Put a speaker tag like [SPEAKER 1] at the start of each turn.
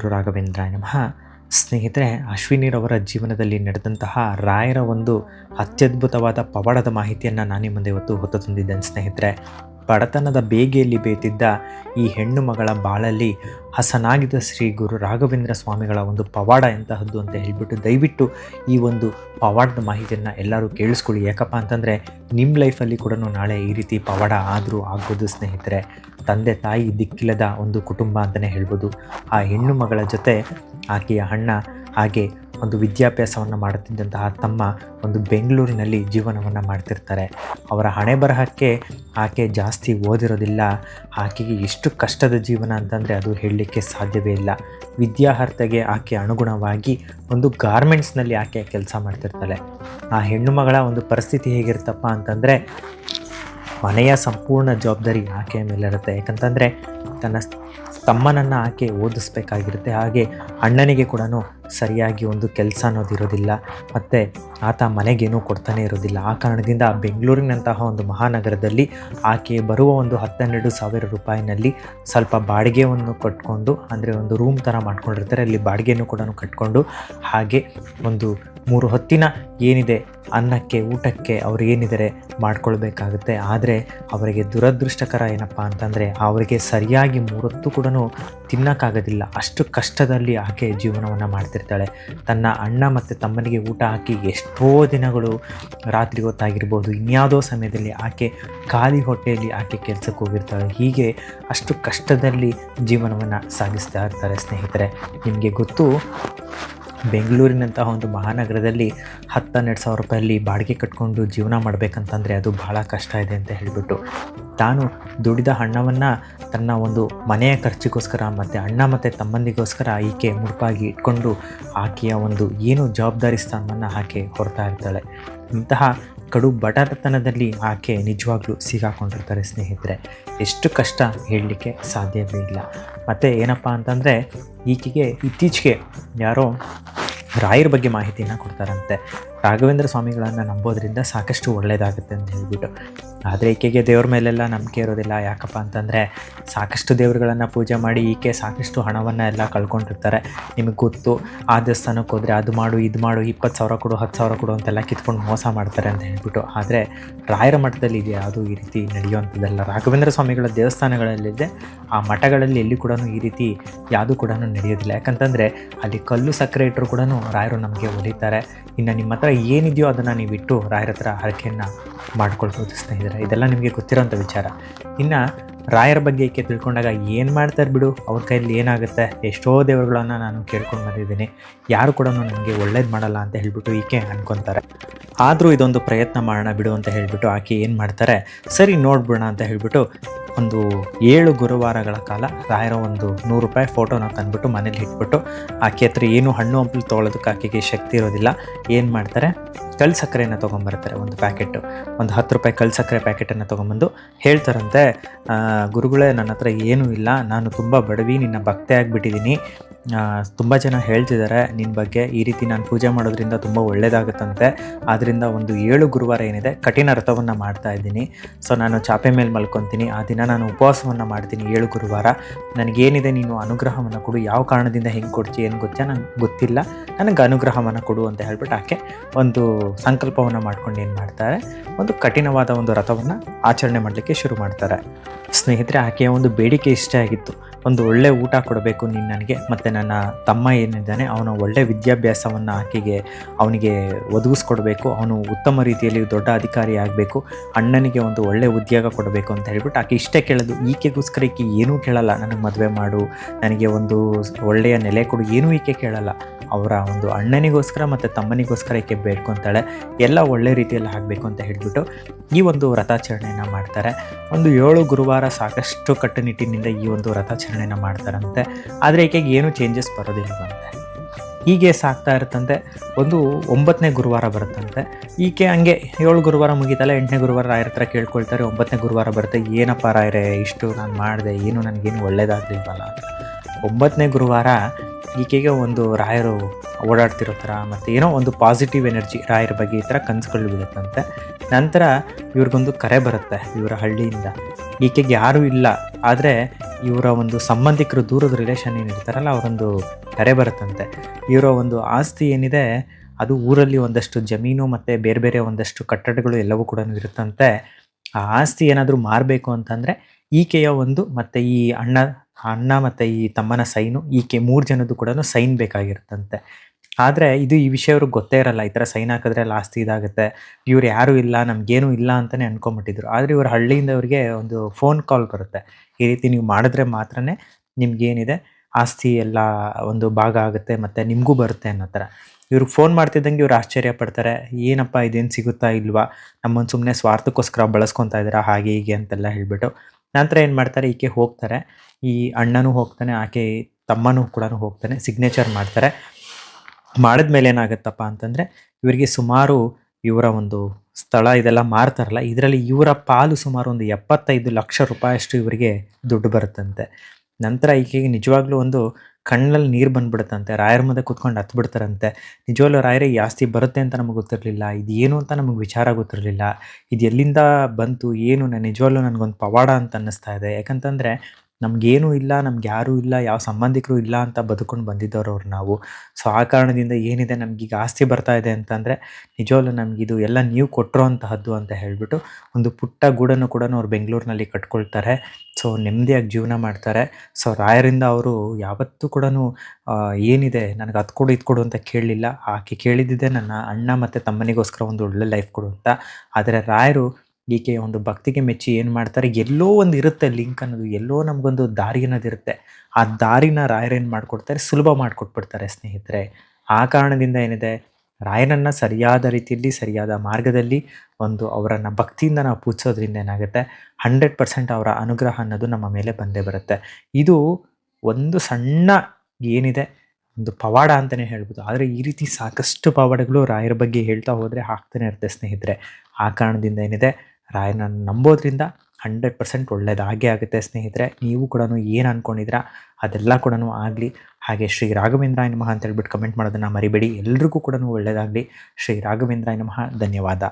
[SPEAKER 1] ಗುರು ರಾಘವೇಂದ್ರಾಯ ನಮಃ ಸ್ನೇಹಿತರೆ, ಅಶ್ವಿನಿರವರ ಜೀವನದಲ್ಲಿ ನಡೆದಂತಹ ರಾಯರ ಒಂದು ಅತ್ಯದ್ಭುತವಾದ ಪವಾಡದ ಮಾಹಿತಿಯನ್ನು ನಾನು ಮುಂದೆ ಇವತ್ತು ಹೊತ್ತು ತಂದಿದ್ದೇನೆ ಸ್ನೇಹಿತರೆ. ಬಡತನದ ಬೇಗೆಯಲ್ಲಿ ಬೇತಿದ್ದ ಈ ಹೆಣ್ಣು ಮಗಳ ಬಾಳಲ್ಲಿ ಹಸನಾಗಿದ್ದ ಶ್ರೀ ಗುರು ರಾಘವೇಂದ್ರ ಸ್ವಾಮಿಗಳ ಒಂದು ಪವಾಡ ಎಂತಹದ್ದು ಅಂತ ಹೇಳಿಬಿಟ್ಟು ದಯವಿಟ್ಟು ಈ ಒಂದು ಪವಾಡದ ಮಾಹಿತಿಯನ್ನು ಎಲ್ಲರೂ ಕೇಳಿಸ್ಕೊಳ್ಳಿ. ಯಾಕಪ್ಪ ಅಂತಂದರೆ ನಿಮ್ಮ ಲೈಫಲ್ಲಿ ಕೂಡ ನಾಳೆ ಈ ರೀತಿ ಪವಾಡ ಆದರೂ ಆಗ್ಬೋದು ಸ್ನೇಹಿತರೆ, ತಂದೆ ತಾಯಿ ದಿಕ್ಕಿಲ್ಲದ ಒಂದು ಕುಟುಂಬ ಅಂತಲೇ ಹೇಳ್ಬೋದು. ಆ ಹೆಣ್ಣು ಮಗಳ ಜೊತೆ ಆಕೆಯ ಅಣ್ಣ ಹಾಗೆ ಒಂದು ವಿದ್ಯಾಭ್ಯಾಸವನ್ನು ಮಾಡುತ್ತಿದ್ದಂತಹ ತಮ್ಮ ಒಂದು ಬೆಂಗಳೂರಿನಲ್ಲಿ ಜೀವನವನ್ನು ಮಾಡ್ತಿರ್ತಾರೆ. ಅವರ ಹಣೆ ಬರಹಕ್ಕೆ ಆಕೆ ಜಾಸ್ತಿ ಓದಿರೋದಿಲ್ಲ. ಆಕೆಗೆ ಎಷ್ಟು ಕಷ್ಟದ ಜೀವನ ಅಂತಂದರೆ ಅದು ಹೇಳಲಿಕ್ಕೆ ಸಾಧ್ಯವೇ ಇಲ್ಲ. ವಿದ್ಯಾರ್ಹತೆಗೆ ಆಕೆ ಅನುಗುಣವಾಗಿ ಒಂದು ಗಾರ್ಮೆಂಟ್ಸ್ನಲ್ಲಿ ಆಕೆ ಕೆಲಸ ಮಾಡ್ತಿರ್ತಾಳೆ. ಆ ಹೆಣ್ಣು ಮಗಳ ಒಂದು ಪರಿಸ್ಥಿತಿ ಹೇಗಿರುತ್ತಪ್ಪ ಅಂತಂದರೆ ಮನೆಯ ಸಂಪೂರ್ಣ ಜವಾಬ್ದಾರಿ ಆಕೆಯ ಮೇಲಿರುತ್ತೆ. ಯಾಕಂತಂದರೆ ತನ್ನ ತಮ್ಮನನ್ನು ಆಕೆ ಓದಿಸ್ಬೇಕಾಗಿರುತ್ತೆ. ಹಾಗೆ ಅಣ್ಣನಿಗೆ ಕೂಡ ಸರಿಯಾಗಿ ಒಂದು ಕೆಲಸ ಅನ್ನೋದು ಇರೋದಿಲ್ಲ. ಮತ್ತು ಆತ ಮನೆಗೇನೂ ಕೊಡ್ತಾನೆ ಇರೋದಿಲ್ಲ. ಆ ಕಾರಣದಿಂದ ಬೆಂಗಳೂರಿನಂತಹ ಒಂದು ಮಹಾನಗರದಲ್ಲಿ ಆಕೆ ಬರುವ ಒಂದು ಹತ್ತೆರಡು ಸಾವಿರ ರೂಪಾಯಿನಲ್ಲಿ ಸ್ವಲ್ಪ ಬಾಡಿಗೆಯನ್ನು ಕಟ್ಕೊಂಡು, ಅಂದರೆ ಒಂದು ರೂಮ್ ಥರ ಮಾಡ್ಕೊಂಡಿರ್ತಾರೆ. ಅಲ್ಲಿ ಬಾಡಿಗೆಯನ್ನು ಕೂಡ ಕಟ್ಕೊಂಡು, ಹಾಗೆ ಒಂದು ಮೂರು ಹೊತ್ತಿನ ಏನಿದೆ ಅನ್ನಕ್ಕೆ, ಊಟಕ್ಕೆ ಅವ್ರು ಏನಿದ್ದಾರೆ ಮಾಡ್ಕೊಳ್ಬೇಕಾಗುತ್ತೆ. ಆದರೆ ಅವರಿಗೆ ದುರದೃಷ್ಟಕರ ಏನಪ್ಪ ಅಂತಂದರೆ ಅವರಿಗೆ ಸರಿಯಾಗಿ ಮೂರೊತ್ತು ಕೂಡ ತಿನ್ನೋಕ್ಕಾಗೋದಿಲ್ಲ. ಅಷ್ಟು ಕಷ್ಟದಲ್ಲಿ ಆಕೆ ಜೀವನವನ್ನು ಮಾಡ್ತಿರ್ತಾಳೆ ತನ್ನ ಅಣ್ಣ ಮತ್ತು ತಮ್ಮನಿಗೆ ಊಟ ಹಾಕಿ ಎಷ್ಟೋ ದಿನಗಳು ರಾತ್ರಿ ಹೊತ್ತಾಗಿರ್ಬೋದು. ಇನ್ಯಾವುದೋ ಸಮಯದಲ್ಲಿ ಆಕೆ ಖಾಲಿ ಹೊಟ್ಟೆಯಲ್ಲಿ ಆಕೆ ಕೆಲಸಕ್ಕೆ ಹೋಗಿರ್ತಾಳೆ. ಹೀಗೆ ಅಷ್ಟು ಕಷ್ಟದಲ್ಲಿ ಜೀವನವನ್ನು ಸಾಗಿಸ್ತಾ ಇರ್ತಾರೆ ಸ್ನೇಹಿತರೆ. ನಿಮಗೆ ಗೊತ್ತು ಬೆಂಗಳೂರಿನಂತಹ ಒಂದು ಮಹಾನಗರದಲ್ಲಿ ಹನ್ನೆರಡು ಸಾವಿರ ರೂಪಾಯಲ್ಲಿ ಬಾಡಿಗೆ ಕಟ್ಕೊಂಡು ಜೀವನ ಮಾಡಬೇಕಂತಂದರೆ ಅದು ಬಹಳ ಕಷ್ಟ ಇದೆ ಅಂತ ಹೇಳಿಬಿಟ್ಟು ತಾನು ದುಡಿದ ಹಣವನ್ನು ತನ್ನ ಒಂದು ಮನೆಯ ಖರ್ಚಿಗೋಸ್ಕರ ಮತ್ತು ಅಣ್ಣ ಮತ್ತು ತಮ್ಮಂದಿಗೋಸ್ಕರ ಈಕೆ ಮುಡುಪಾಗಿ ಇಟ್ಕೊಂಡು ಆಕೆಯ ಒಂದು ಏನು ಜವಾಬ್ದಾರಿ ಸ್ಥಾನವನ್ನು ಆಕೆ ಹೊರತಾ ಇರ್ತಾಳೆ. ಇಂತಹ ಕಡು ಬಡತನದಲ್ಲಿ ಆಕೆ ನಿಜವಾಗ್ಲೂ ಸಿಗಾಕೊಂಡಿರ್ತಾರೆ ಸ್ನೇಹಿತರೆ. ಎಷ್ಟು ಕಷ್ಟ ಹೇಳಲಿಕ್ಕೆ ಸಾಧ್ಯವೇ ಇಲ್ಲ. ಮತ್ತು ಏನಪ್ಪ ಅಂತಂದರೆ ಈಕೆಗೆ ಇತ್ತೀಚೆಗೆ ಯಾರೋ ರಾಯರ ಬಗ್ಗೆ ಮಾಹಿತಿಯನ್ನು ಕೊಡ್ತಾರಂತೆ. ರಾಘವೇಂದ್ರ ಸ್ವಾಮಿಗಳನ್ನು ನಂಬೋದ್ರಿಂದ ಸಾಕಷ್ಟು ಒಳ್ಳೆಯದಾಗುತ್ತೆ ಅಂತ ಹೇಳ್ಬಿಟ್ಟು. ಆದರೆ ಈಕೆಗೆ ದೇವ್ರ ಮೇಲೆಲ್ಲ ನಂಬಿಕೆ ಇರೋದಿಲ್ಲ. ಯಾಕಪ್ಪ ಅಂತಂದರೆ ಸಾಕಷ್ಟು ದೇವರುಗಳನ್ನು ಪೂಜೆ ಮಾಡಿ ಈಕೆ ಸಾಕಷ್ಟು ಹಣವನ್ನು ಎಲ್ಲ ಕಳ್ಕೊಂಡಿರ್ತಾರೆ. ನಿಮಗೆ ಗೊತ್ತು, ಆ ದೇವಸ್ಥಾನಕ್ಕೆ ಹೋದರೆ ಅದು ಮಾಡು, ಇದು ಮಾಡು, ಇಪ್ಪತ್ತು ಸಾವಿರ ಕೊಡು, ಹತ್ತು ಸಾವಿರ ಕೊಡು ಅಂತೆಲ್ಲ ಕಿತ್ಕೊಂಡು ಮೋಸ ಮಾಡ್ತಾರೆ ಅಂತ ಹೇಳ್ಬಿಟ್ಟು. ಆದರೆ ರಾಯರ ಮಠದಲ್ಲಿ ಇದೆ, ಅದು ಈ ರೀತಿ ನಡೆಯುವಂಥದ್ದಲ್ಲ. ರಾಘವೇಂದ್ರ ಸ್ವಾಮಿಗಳ ದೇವಸ್ಥಾನಗಳಲ್ಲಿದೆ, ಆ ಮಠಗಳಲ್ಲಿ ಎಲ್ಲಿ ಕೂಡ ಈ ರೀತಿ ಯಾವುದು ಕೂಡ ನಡೆಯೋದಿಲ್ಲ. ಯಾಕಂತಂದರೆ ಅಲ್ಲಿ ಕಲ್ಲು ಸಕ್ಕರೆ ಇಟ್ಟರು ಕೂಡ ರಾಯರು ನಮಗೆ ಒಲಿತಾರೆ. ಇನ್ನು ನಿಮ್ಮ ಹತ್ರ ಏನಿದೆಯೋ ಅದನ್ನು ನೀವು ಇಟ್ಟು ರಾಯರ ಹತ್ರ ಹರಕೆಯನ್ನು ಮಾಡ್ಕೊಳ್ಬೋದು ಸ್ನೇಹಿತರೆ. ಇದೆಲ್ಲ ನಿಮಗೆ ಗೊತ್ತಿರೋಂಥ ವಿಚಾರ. ಇನ್ನು ರಾಯರ ಬಗ್ಗೆ ಏಕೆ ತಿಳ್ಕೊಂಡಾಗ ಏನು ಮಾಡ್ತಾರೆ ಬಿಡು, ಅವ್ರ ಕೈಯಲ್ಲಿ ಏನಾಗುತ್ತೆ, ಎಷ್ಟೋ ದೇವರುಗಳನ್ನು ನಾನು ಕೇಳ್ಕೊಂಡು ಬಂದಿದ್ದೀನಿ, ಯಾರು ಕೂಡ ನನಗೆ ಒಳ್ಳೇದು ಮಾಡಲ್ಲ ಅಂತ ಹೇಳಿಬಿಟ್ಟು ಈಕೆ ಅನ್ಕೊತಾರೆ. ಆದರೂ ಇದೊಂದು ಪ್ರಯತ್ನ ಮಾಡೋಣ ಬಿಡು ಅಂತ ಹೇಳಿಬಿಟ್ಟು ಆಕೆ ಏನು ಮಾಡ್ತಾರೆ, ಸರಿ ನೋಡ್ಬಿಡೋಣ ಅಂತ ಹೇಳಿಬಿಟ್ಟು ಒಂದು ಏಳು ಗುರುವಾರಗಳ ಕಾಲ ರಾಯರ ಒಂದು ನೂರು ರೂಪಾಯಿ ಫೋಟೋನ ತಂದುಬಿಟ್ಟು ಮನೇಲಿ ಇಟ್ಬಿಟ್ಟು ಆಕೆ ಹತ್ರ ಏನು ಹಣ್ಣು ಹಂಪಲು ತೊಗೊಳೋದಕ್ಕೆ ಆಕೆಗೆ ಶಕ್ತಿ ಇರೋದಿಲ್ಲ. ಏನು ಮಾಡ್ತಾರೆ? ಕಲ್ ಸಕ್ಕರೆಯನ್ನು ತೊಗೊಂಬರ್ತಾರೆ, ಒಂದು ಪ್ಯಾಕೆಟು. ಒಂದು ಹತ್ತು ರೂಪಾಯಿ ಕಲ್ ಸಕ್ಕರೆ ಪ್ಯಾಕೆಟನ್ನು ತೊಗೊಂಬಂದು ಹೇಳ್ತಾರಂತೆ ಗುರುಗಳೇ, ನನ್ನ ಹತ್ರ ಏನೂ ಇಲ್ಲ. ನಾನು ತುಂಬ ಬಡವಿ, ನಿನ್ನ ಭಕ್ತೆ ಆಗಿಬಿಟ್ಟಿದ್ದೀನಿ. ತುಂಬ ಜನ ಹೇಳ್ತಿದ್ದಾರೆ ನಿನ್ನ ಬಗ್ಗೆ ಈ ರೀತಿ ನಾನು ಪೂಜೆ ಮಾಡೋದ್ರಿಂದ ತುಂಬ ಒಳ್ಳೆಯದಾಗುತ್ತಂತೆ ಆದ್ದರಿಂದ ಒಂದು ಏಳು ಗುರುವಾರ ಏನಿದೆ, ಕಠಿಣ ವ್ರತವನ್ನು ಮಾಡ್ತಾ ಇದ್ದೀನಿ. ಸೊ, ನಾನು ಚಾಪೆ ಮೇಲೆ ಮಲ್ಕೊತೀನಿ. ಆ ದಿನ ನಾನು ಉಪವಾಸವನ್ನು ಮಾಡ್ತೀನಿ ಏಳು ಗುರುವಾರ. ನನಗೇನಿದೆ ನೀನು ಅನುಗ್ರಹವನ್ನು ಕೊಡು. ಯಾವ ಕಾರಣದಿಂದ ಹೆಂಗೆ ಕೊಡ್ತೀಯ, ಏನು ಗೊತ್ತಾ ನಂಗೆ ಗೊತ್ತಿಲ್ಲ. ನನಗೆ ಅನುಗ್ರಹವನ್ನು ಕೊಡು ಅಂತ ಹೇಳ್ಬಿಟ್ಟು ಆಕೆ ಒಂದು ಸಂಕಲ್ಪವನ್ನು ಮಾಡ್ಕೊಂಡು ಏನು ಮಾಡ್ತಾರೆ? ಒಂದು ಕಠಿಣವಾದ ಒಂದು ರಥವನ್ನು ಆಚರಣೆ ಮಾಡಲಿಕ್ಕೆ ಶುರು ಮಾಡ್ತಾರೆ. ಸ್ನೇಹಿತರೆ, ಆಕೆಯ ಒಂದು ಬೇಡಿಕೆ ಇಷ್ಟೇ ಆಗಿತ್ತು. ಒಂದು ಒಳ್ಳೆ ಊಟ ಕೊಡಬೇಕು ನೀನು ನನಗೆ, ಮತ್ತು ನನ್ನ ತಮ್ಮ ಏನಿದ್ದಾನೆ, ಅವನ ಒಳ್ಳೆ ವಿದ್ಯಾಭ್ಯಾಸವನ್ನು ಆಕೆಗೆ, ಅವನಿಗೆ ಒದಗಿಸ್ಕೊಡ್ಬೇಕು, ಅವನು ಉತ್ತಮ ರೀತಿಯಲ್ಲಿ ದೊಡ್ಡ ಅಧಿಕಾರಿ ಆಗಬೇಕು, ಅಣ್ಣನಿಗೆ ಒಂದು ಒಳ್ಳೆ ಉದ್ಯೋಗ ಕೊಡಬೇಕು ಅಂತ ಹೇಳ್ಬಿಟ್ಟು ಆಕೆ ಇಷ್ಟೇ ಕೇಳೋದು. ಈಕೆಗೋಸ್ಕರ ಈಕೆ ಏನೂ ಕೇಳಲ್ಲ, ನನಗೆ ಮದುವೆ ಮಾಡು, ನನಗೆ ಒಂದು ಒಳ್ಳೆಯ ನೆಲೆ ಕೊಡು, ಏನೂ ಈಕೆ ಕೇಳಲ್ಲ. ಅವರ ಒಂದು ಅಣ್ಣನಿಗೋಸ್ಕರ ಮತ್ತು ತಮ್ಮನಿಗೋಸ್ಕರ ಈಕೆ ಬೇಡ್ಕೊತಾಳೆ, ಎಲ್ಲ ಒಳ್ಳೆ ರೀತಿಯಲ್ಲಿ ಆಗಬೇಕು ಅಂತ ಹೇಳಿಬಿಟ್ಟು ಈ ಒಂದು ವ್ರತಾಚರಣೆಯನ್ನು ಮಾಡ್ತಾರೆ. ಒಂದು ಏಳು ಗುರುವಾರ ಸಾಕಷ್ಟು ಕಟ್ಟುನಿಟ್ಟಿನಿಂದ ಈ ಒಂದು ವ್ರತಾಚರಣೆಯನ್ನು ಮಾಡ್ತಾರಂತೆ. ಆದರೆ ಈಕೆಗೆ ಏನೂ ಚೇಂಜಸ್ ಬರೋದಿಲ್ಲವಂತೆ ಹೀಗೆ ಸಾಕ್ತಾ ಇರುತ್ತಂತೆ. ಒಂದು ಒಂಬತ್ತನೇ ಗುರುವಾರ ಬರುತ್ತಂತೆ. ಈಕೆ ಹಂಗೆ ಏಳು ಗುರುವಾರ ಮುಗಿತಲ್ಲ, ಎಂಟನೇ ಗುರುವಾರ ರಾಯರ ಹತ್ರ ಕೇಳ್ಕೊಳ್ತಾರೆ ಒಂಬತ್ತನೇ ಗುರುವಾರ ಬರುತ್ತೆ. ಏನಪ್ಪ ರಾಯರೇ, ಇಷ್ಟು ನಾನು ಮಾಡಿದೆ, ಏನು ನನಗೇನು ಒಳ್ಳೇದಾಗಲಿಲ್ವಲ್ಲ ಅಂತ. ಒಂಬತ್ತನೇ ಗುರುವಾರ ಈಕೆಗೆ ಒಂದು ರಾಯರು ಓಡಾಡ್ತಿರೋ ಥರ, ಮತ್ತು ಏನೋ ಒಂದು ಪಾಸಿಟಿವ್ ಎನರ್ಜಿ ರಾಯರ ಬಗ್ಗೆ ಈ ಥರ ಕನಸುಗಳು ಬೀಳುತ್ತಂತೆ. ನಂತರ ಇವ್ರಿಗೊಂದು ಕರೆ ಬರುತ್ತೆ, ಇವರ ಹಳ್ಳಿಯಿಂದ. ಈಕೆಗೆ ಯಾರೂ ಇಲ್ಲ, ಆದರೆ ಇವರ ಒಂದು ಸಂಬಂಧಿಕರು ದೂರದ ರಿಲೇಷನ್ ಏನಿರ್ತಾರಲ್ಲ ಅವರೊಂದು ಕರೆ ಬರುತ್ತಂತೆ. ಇವರ ಒಂದು ಆಸ್ತಿ ಏನಿದೆ, ಅದು ಊರಲ್ಲಿ ಒಂದಷ್ಟು ಜಮೀನು ಮತ್ತು ಬೇರೆ ಬೇರೆ ಒಂದಷ್ಟು ಕಟ್ಟಡಗಳು ಎಲ್ಲವೂ ಕೂಡ ಇರುತ್ತಂತೆ. ಆ ಆಸ್ತಿ ಏನಾದರೂ ಮಾರಬೇಕು ಅಂತಂದರೆ ಈಕೆಯ ಒಂದು ಮತ್ತು ಈ ಅಣ್ಣ ಅಣ್ಣ ಮತ್ತು ಈ ತಮ್ಮನ ಸೈನು, ಈಕೆ ಮೂರು ಜನದ್ದು ಕೂಡ ಸೈನ್ ಬೇಕಾಗಿರುತ್ತಂತೆ. ಆದರೆ ಇದು ಈ ವಿಷಯ ಅವ್ರಿಗೆ ಗೊತ್ತೇ ಇರಲ್ಲ. ಈ ಥರ ಸೈನ್ ಹಾಕಿದ್ರೆ ಆಸ್ತಿ ಇದಾಗುತ್ತೆ. ಇವ್ರು ಯಾರೂ ಇಲ್ಲ, ನಮಗೇನು ಇಲ್ಲ ಅಂತಲೇ ಅಂದ್ಕೊಂಬಿಟ್ಟಿದ್ರು ಆದರೆ ಇವ್ರ ಹಳ್ಳಿಯಿಂದ ಅವ್ರಿಗೆ ಒಂದು ಫೋನ್ ಕಾಲ್ ಬರುತ್ತೆ. ಈ ರೀತಿ ನೀವು ಮಾಡಿದ್ರೆ ಮಾತ್ರನೇ ನಿಮ್ಗೇನಿದೆ, ಆಸ್ತಿ ಎಲ್ಲ ಒಂದು ಭಾಗ ಆಗುತ್ತೆ ಮತ್ತು ನಿಮಗೂ ಬರುತ್ತೆ ಅನ್ನೋ ಥರ ಇವ್ರಿಗೆ ಫೋನ್ ಮಾಡ್ತಿದ್ದಂಗೆ ಇವ್ರು ಆಶ್ಚರ್ಯ ಪಡ್ತಾರೆ. ಏನಪ್ಪ, ಇದೇನು ಸಿಗುತ್ತಾ ಇಲ್ವಾ? ನಮ್ಮನ್ನು ಸುಮ್ಮನೆ ಸ್ವಾರ್ಥಕ್ಕೋಸ್ಕರ ಬಳಸ್ಕೊತಾ ಇದ್ದೀರಾ? ಹಾಗೆ ಹೀಗೆ ಅಂತೆಲ್ಲ ಹೇಳ್ಬಿಟ್ಟು ನಂತರ ಏನು ಮಾಡ್ತಾರೆ, ಈಕೆ ಹೋಗ್ತಾರೆ. ಈ ಅಣ್ಣನೂ ಹೋಗ್ತಾನೆ, ಆಕೆ ತಮ್ಮನೂ ಕೂಡ ಹೋಗ್ತಾನೆ ಸಿಗ್ನೇಚರ್ ಮಾಡ್ತಾರೆ. ಮಾಡಿದ್ಮೇಲೆ ಏನಾಗುತ್ತಪ್ಪ ಅಂತಂದರೆ, ಇವರಿಗೆ ಸುಮಾರು ಇವರ ಒಂದು ಸ್ಥಳ ಇದೆಲ್ಲ ಮಾರ್ತಾರಲ್ಲ, ಇದರಲ್ಲಿ ಇವರ ಪಾಲು ಸುಮಾರು ಒಂದು ಎಪ್ಪತ್ತೈದು ಲಕ್ಷ ರೂಪಾಯಿಯಷ್ಟು ಇವರಿಗೆ ದುಡ್ಡು ಬರುತ್ತಂತೆ. ನಂತರ ಈಕೆಗೆ ನಿಜವಾಗ್ಲೂ ಒಂದು ಕಣ್ಣಲ್ಲಿ ನೀರು ಬಂದ್ಬಿಡುತ್ತಂತೆ ರಾಯರ ಮುಂದೆ ಕುತ್ಕೊಂಡು ಹತ್ತು ಬಿಡ್ತಾರಂತೆ ನಿಜವಾಗ್ಲೂ ರಾಯರೇ ಜಾಸ್ತಿ ಬರುತ್ತೆ ಅಂತ ನಮಗೆ ಗೊತ್ತಿರಲಿಲ್ಲ. ಇದು ಏನು ಅಂತ ನಮಗೆ ವಿಚಾರ ಗೊತ್ತಿರಲಿಲ್ಲ. ಇದು ಎಲ್ಲಿಂದ ಬಂತು, ಏನು ನಾನು ನಿಜವಾಗ್ಲೂ ನನಗೊಂದು ಪವಾಡ ಅಂತ ಅನ್ನಿಸ್ತಾ ಇದೆ. ಯಾಕಂತಂದರೆ ನಮಗೇನೂ ಇಲ್ಲ, ನಮ್ಗೆ ಯಾರೂ ಇಲ್ಲ, ಯಾವ ಸಂಬಂಧಿಕರು ಇಲ್ಲ ಅಂತ ಬದುಕೊಂಡು ಬಂದಿದ್ದವರು ಅವ್ರು ನಾವು. ಸೊ, ಆ ಕಾರಣದಿಂದ ಏನಿದೆ ನಮಗೀಗ ಆಸ್ತಿ ಬರ್ತಾ ಇದೆ ಅಂತಂದರೆ, ನಿಜವಾಗ್ಲೂ ನಮಗಿದು ಎಲ್ಲ ನೀವು ಕೊಟ್ಟಿರೋ ಅಂತಹದ್ದು ಅಂತ ಹೇಳಿಬಿಟ್ಟು, ಒಂದು ಪುಟ್ಟ ಗೂಡನ್ನು ಕೂಡ ಅವ್ರು ಬೆಂಗಳೂರಿನಲ್ಲಿ ಕಟ್ಕೊಳ್ತಾರೆ. ಸೊ ನೆಮ್ಮದಿಯಾಗಿ ಜೀವನ ಮಾಡ್ತಾರೆ. ಸೊ ರಾಯರಿಂದ ಅವರು ಯಾವತ್ತೂ ಕೂಡ ಏನಿದೆ ನನಗೆ ಅದು ಕೊಡು, ಇದು ಕೊಡು ಅಂತ ಕೇಳಲಿಲ್ಲ. ಆಕೆ ಕೇಳಿದ್ದಿದೆ ನನ್ನ ಅಣ್ಣ ಮತ್ತು ತಮ್ಮನಿಗೋಸ್ಕರ ಒಂದು ಒಳ್ಳೆ ಲೈಫ್ ಕೊಡು ಅಂತ. ಆದರೆ ರಾಯರು ಈಕೆಯ ಒಂದು ಭಕ್ತಿಗೆ ಮೆಚ್ಚಿ ಏನು ಮಾಡ್ತಾರೆ, ಎಲ್ಲೋ ಒಂದು ಇರುತ್ತೆ ಲಿಂಕ್ ಅನ್ನೋದು, ಎಲ್ಲೋ ನಮಗೊಂದು ದಾರಿ ಅನ್ನೋದು ಇರುತ್ತೆ. ಆ ದಾರಿನ ರಾಯರೇನು ಮಾಡಿಕೊಡ್ತಾರೆ, ಸುಲಭ ಮಾಡಿಕೊಟ್ಬಿಡ್ತಾರೆ ಸ್ನೇಹಿತರೆ. ಆ ಕಾರಣದಿಂದ ಏನಿದೆ ರಾಯನನ್ನು ಸರಿಯಾದ ರೀತಿಯಲ್ಲಿ, ಸರಿಯಾದ ಮಾರ್ಗದಲ್ಲಿ ಒಂದು ಅವರನ್ನು ಭಕ್ತಿಯಿಂದ ನಾವು ಪೂಜಿಸೋದ್ರಿಂದ ಏನಾಗುತ್ತೆ? ಹಂಡ್ರೆಡ್ ಪರ್ಸೆಂಟ್ ಅವರ ಅನುಗ್ರಹ ಅನ್ನೋದು ನಮ್ಮ ಮೇಲೆ ಬಂದೇ ಬರುತ್ತೆ. ಇದು ಒಂದು ಸಣ್ಣ ಏನಿದೆ, ಒಂದು ಪವಾಡ ಅಂತಲೇ ಹೇಳ್ಬೋದು. ಆದರೆ ಈ ರೀತಿ ಸಾಕಷ್ಟು ಪವಾಡಗಳು ರಾಯರ ಬಗ್ಗೆ ಹೇಳ್ತಾ ಹೋದರೆ ಹಾಕ್ತಾನೆ ಇರುತ್ತೆ ಸ್ನೇಹಿತರೆ. ಆ ಕಾರಣದಿಂದ ಏನಿದೆ? ರಾಯನ ನಂಬೋದ್ರಿಂದ ಹಂಡ್ರೆಡ್ ಪರ್ಸೆಂಟ್ ಒಳ್ಳೆಯದಾಗೇ ಆಗುತ್ತೆ ಸ್ನೇಹಿತರೆ. ನೀವು ಕೂಡ ಏನು ಅಂದ್ಕೊಂಡಿದ್ದೀರಾ ಅದೆಲ್ಲ ಕೂಡ ಆಗಲಿ. ಹಾಗೆ ಶ್ರೀ ರಾಘವೇಂದ್ರಾಯ ನಮಃ ಅಂತ ಹೇಳ್ಬಿಟ್ಟು ಕಮೆಂಟ್ ಮಾಡೋದನ್ನು ಮರಿಬೇಡಿ. ಎಲ್ರಿಗೂ ಕೂಡ ಒಳ್ಳೆಯದಾಗಲಿ ಶ್ರೀ ರಾಘವೇಂದ್ರಾಯ ನಮಃ ಧನ್ಯವಾದ.